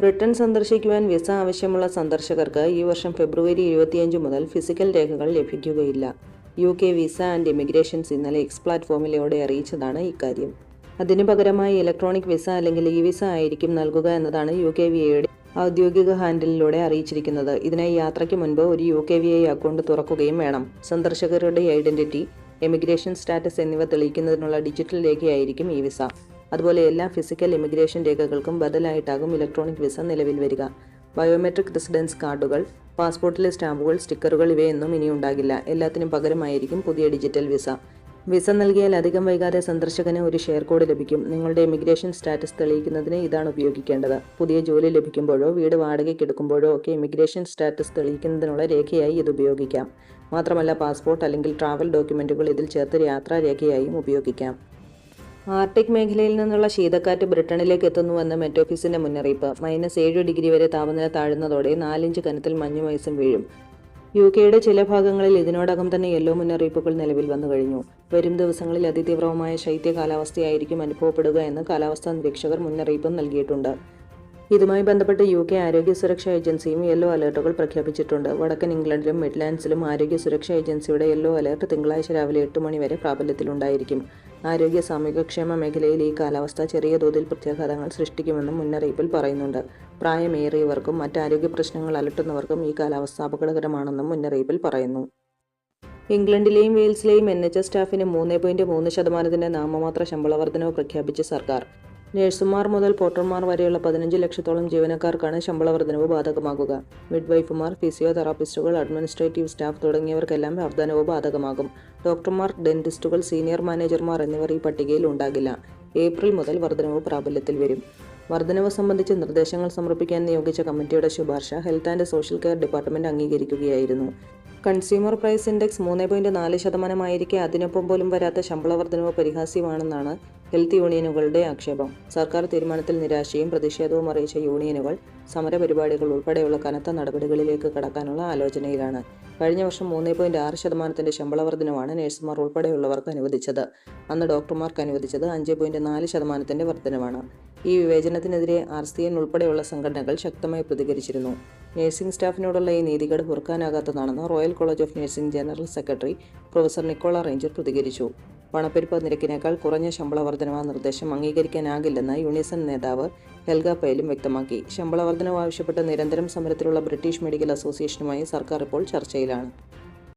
Britain സന്ദർശിക്കുവാൻ visa ആവശ്യമുള്ള സന്ദർശകർക്ക് ഈ വർഷം ഫെബ്രുവരി ഇരുപത്തിയഞ്ച് മുതൽ ഫിസിക്കൽ രേഖകൾ ലഭിക്കുകയില്ല. U K visa and immigrations ഇന്നലെ എക്സ് പ്ലാറ്റ്ഫോമിലൂടെ അറിയിച്ചതാണ് ഇക്കാര്യം. അതിനു പകരമായി ഇലക്ട്രോണിക് വിസ അല്ലെങ്കിൽ ഇ വിസ ആയിരിക്കും നൽകുക എന്നതാണ് യു കെ വി എയുടെ ഔദ്യോഗിക ഹാൻഡിലിലൂടെ അറിയിച്ചിരിക്കുന്നത്. ഇതിനായി യാത്രയ്ക്ക് മുൻപ് ഒരു U K V I account തുറക്കുകയും വേണം. സന്ദർശകരുടെ ഐഡന്റിറ്റി എമിഗ്രേഷൻ സ്റ്റാറ്റസ് എന്നിവ തെളിയിക്കുന്നതിനുള്ള ഡിജിറ്റൽ രേഖയായിരിക്കും ഈ വിസ. അതുപോലെ എല്ലാ ഫിസിക്കൽ ഇമിഗ്രേഷൻ രേഖകൾക്കും ബദലായിട്ടാകും ഇലക്ട്രോണിക് വിസ നിലവിൽ വരിക. ബയോമെട്രിക് റെസിഡൻസ് കാർഡുകൾ പാസ്പോർട്ടിലെ സ്റ്റാമ്പുകൾ സ്റ്റിക്കറുകൾ ഇവയൊന്നും ഇനി ഉണ്ടാകില്ല. എല്ലാത്തിനും പകരമായിരിക്കും പുതിയ ഡിജിറ്റൽ വിസ വിസ നൽകിയാൽ അധികം വൈകാതെ സന്ദർശകന് ഒരു ഷെയർ കോഡ് ലഭിക്കും. നിങ്ങളുടെ ഇമിഗ്രേഷൻ സ്റ്റാറ്റസ് തെളിയിക്കുന്നതിന് ഇതാണ് ഉപയോഗിക്കേണ്ടത്. പുതിയ ജോലി ലഭിക്കുമ്പോഴോ വീട് വാടകയ്ക്ക് എടുക്കുമ്പോഴോ ഒക്കെ ഇമിഗ്രേഷൻ സ്റ്റാറ്റസ് തെളിയിക്കുന്നതിനുള്ള രേഖയായി ഇത് ഉപയോഗിക്കാം. മാത്രമല്ല പാസ്പോർട്ട് അല്ലെങ്കിൽ ട്രാവൽ ഡോക്യുമെന്റുകൾ ഇതിൽ ചേർത്ത് യാത്രാരേഖയായും ഉപയോഗിക്കാം. ആർട്ടിക് മേഖലയിൽ നിന്നുള്ള ശീതക്കാറ്റ് ബ്രിട്ടനിലേക്ക് എത്തുന്നുവെന്ന് മെറ്റ് ഓഫീസിന്റെ മുന്നറിയിപ്പ്. മൈനസ് ഏഴ് ഡിഗ്രി വരെ താപനില താഴുന്നതോടെ നാലിഞ്ച് കനത്തിൽ മഞ്ഞുമയസും വീഴും. യു കെയുടെ ചില ഭാഗങ്ങളിൽ ഇതിനോടകം തന്നെ യെല്ലോ മുന്നറിയിപ്പുകൾ നിലവിൽ വന്നു കഴിഞ്ഞു. വരും ദിവസങ്ങളിൽ അതിതീവ്രവുമായ ശൈത്യ കാലാവസ്ഥയായിരിക്കും അനുഭവപ്പെടുക എന്ന് കാലാവസ്ഥാ നിരീക്ഷകർ മുന്നറിയിപ്പും നൽകിയിട്ടുണ്ട്. ഇതുമായി ബന്ധപ്പെട്ട് യു കെ ആരോഗ്യ സുരക്ഷാ ഏജൻസിയും യെല്ലോ അലർട്ടുകൾ പ്രഖ്യാപിച്ചിട്ടുണ്ട്. വടക്കൻ ഇംഗ്ലണ്ടിലും മിഡ്ലാൻഡ്സിലും ആരോഗ്യ സുരക്ഷാ ഏജൻസിയുടെ യെല്ലോ അലർട്ട് തിങ്കളാഴ്ച രാവിലെ എട്ട് മണി വരെ പ്രാബല്യത്തിലുണ്ടായിരിക്കും. ആരോഗ്യ സാമൂഹ്യക്ഷേമ മേഖലയിൽ ഈ കാലാവസ്ഥ ചെറിയ തോതിൽ പ്രത്യാഘാതങ്ങൾ സൃഷ്ടിക്കുമെന്നും മുന്നറിയിപ്പിൽ പറയുന്നുണ്ട്. പ്രായമേറിയവർക്കും മറ്റ് ആരോഗ്യ പ്രശ്നങ്ങൾ അലട്ടുന്നവർക്കും ഈ കാലാവസ്ഥ അപകടകരമാണെന്നും മുന്നറിയിപ്പിൽ പറയുന്നു. ഇംഗ്ലണ്ടിലെയും വെയിൽസിലെയും എൻ എച്ച് എസ് സ്റ്റാഫിന് മൂന്ന് പോയിന്റ് മൂന്ന് ശതമാനത്തിന്റെ നാമമാത്ര ശമ്പള വർധനവ് പ്രഖ്യാപിച്ച സർക്കാർ. നഴ്സുമാർ മുതൽ പോട്ടർമാർ വരെയുള്ള പതിനഞ്ച് ലക്ഷത്തോളം ജീവനക്കാർക്കാണ് ശമ്പള വർധനവ് ബാധകമാകുക. മിഡ്വൈഫുമാർ ഫിസിയോതെറാപ്പിസ്റ്റുകൾ അഡ്മിനിസ്ട്രേറ്റീവ് സ്റ്റാഫ് തുടങ്ങിയവർക്കെല്ലാം വർധനവ് ബാധകമാകും. ഡോക്ടർമാർ ഡെന്റിസ്റ്റുകൾ സീനിയർ മാനേജർമാർ എന്നിവർ ഈ പട്ടികയിൽ ഉണ്ടാകില്ല. ഏപ്രിൽ മുതൽ വർധനവ് പ്രാബല്യത്തിൽ വരും. വർധനവ് സംബന്ധിച്ച് നിർദ്ദേശങ്ങൾ സമർപ്പിക്കാൻ നിയോഗിച്ച കമ്മിറ്റിയുടെ ശുപാർശ health and social care department അംഗീകരിക്കുകയായിരുന്നു. കൺസ്യൂമർ പ്രൈസ് ഇൻഡെക്സ് മൂന്ന് പോയിന്റ് നാല് ശതമാനമായിരിക്കെ അതിനൊപ്പം പോലും വരാത്ത ശമ്പള വർധനവ് പരിഹാസ്യമാണെന്നാണ് ഹെൽത്ത് യൂണിയനുകളുടെ ആക്ഷേപം. സർക്കാർ തീരുമാനത്തിൽ നിരാശയും പ്രതിഷേധവും അറിയിച്ച യൂണിയനുകൾ സമരപരിപാടികൾ ഉൾപ്പെടെയുള്ള കനത്ത നടപടികളിലേക്ക് കടക്കാനുള്ള ആലോചനയിലാണ്. കഴിഞ്ഞ വർഷം മൂന്ന് പോയിന്റ് ആറ് ശതമാനത്തിന്റെ ശമ്പള വർധനവാണ് നഴ്സുമാർ ഉൾപ്പെടെയുള്ളവർക്ക് അനുവദിച്ചത്. അന്ന് ഡോക്ടർമാർക്ക് അനുവദിച്ചത് അഞ്ച് പോയിന്റ് നാല് ശതമാനത്തിന്റെ വർധനവാണ് ഈ വിവേചനത്തിനെതിരെ ആർ സി എൻ ഉൾപ്പെടെയുള്ള സംഘടനകൾ ശക്തമായി പ്രതികരിച്ചിരുന്നു. നഴ്സിംഗ് സ്റ്റാഫിനോടുള്ള ഈ നീതികേട് പൊറുക്കാനാകാത്തതാണെന്ന് Royal College of Nursing general secretary professor Nicola Ranger പ്രതികരിച്ചു. പണപ്പെരുപ്പ നിരക്കിനേക്കാൾ കുറഞ്ഞ ശമ്പള വർധനവ നിർദ്ദേശം അംഗീകരിക്കാനാകില്ലെന്ന് യൂണിസൺ നേതാവ് ഹെൽഗ പൈലും വ്യക്തമാക്കി. ശമ്പള വർധനവ് ആവശ്യപ്പെട്ട് നിരന്തരം സമരത്തിലുള്ള ബ്രിട്ടീഷ് മെഡിക്കൽ അസോസിയേഷനുമായി സർക്കാർ ഇപ്പോൾ ചർച്ചയിലാണ്.